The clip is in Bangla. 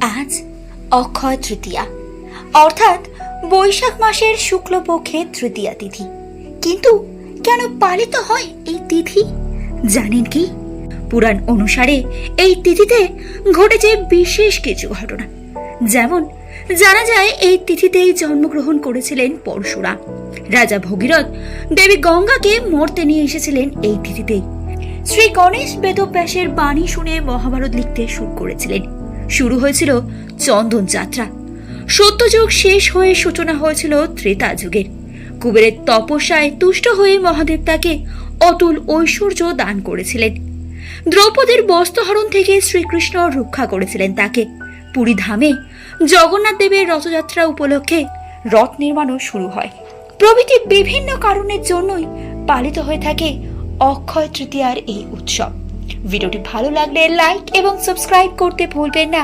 আজ অক্ষয় তৃতীয়া। অর্থাৎ বৈশাখ মাসের শুক্লপক্ষে তৃতীয়া তিথি। কিন্তু কেন পালিত হয় এই তিথি? জানেন কি? পুরাণ অনুসারে এই তিথিতে ঘটেছে বিশেষ কিছু ঘটনা। যেমন, জানা যায় এই তিথিতেই জন্মগ্রহণ করেছিলেন পরশুরাম। রাজা ভগীরথ দেবী গঙ্গাকে মর্তে নিয়ে এসেছিলেন এই তিথিতেই। শ্রী গণেশ বেদব্যাসের বাণী শুনে মহাভারত লিখতে শুরু করেছিলেন। শুরু হয়েছিল চন্দন যাত্রা। সত্যযুগ শেষ হয়ে সূচনা হয়েছিল ত্রেতা যুগের। কুবেরের তপস্যায় তুষ্ট হয়ে মহাদেব তাকে অতুল ঐশ্বর্য দান করেছিলেন। দ্রৌপদীর বস্ত্রহরণ থেকে শ্রীকৃষ্ণ রক্ষা করেছিলেন তাকে। পুরী ধামে জগন্নাথ দেবের রথযাত্রা উপলক্ষে রথ নির্মাণও শুরু হয়। প্রভৃতি বিভিন্ন কারণের জন্যই পালিত হয়ে থাকে অক্ষয় তৃতীয়ার এই উৎসব। ভিডিওটি ভালো লাগলে লাইক এবং সাবস্ক্রাইব করতে ভুলবেন না।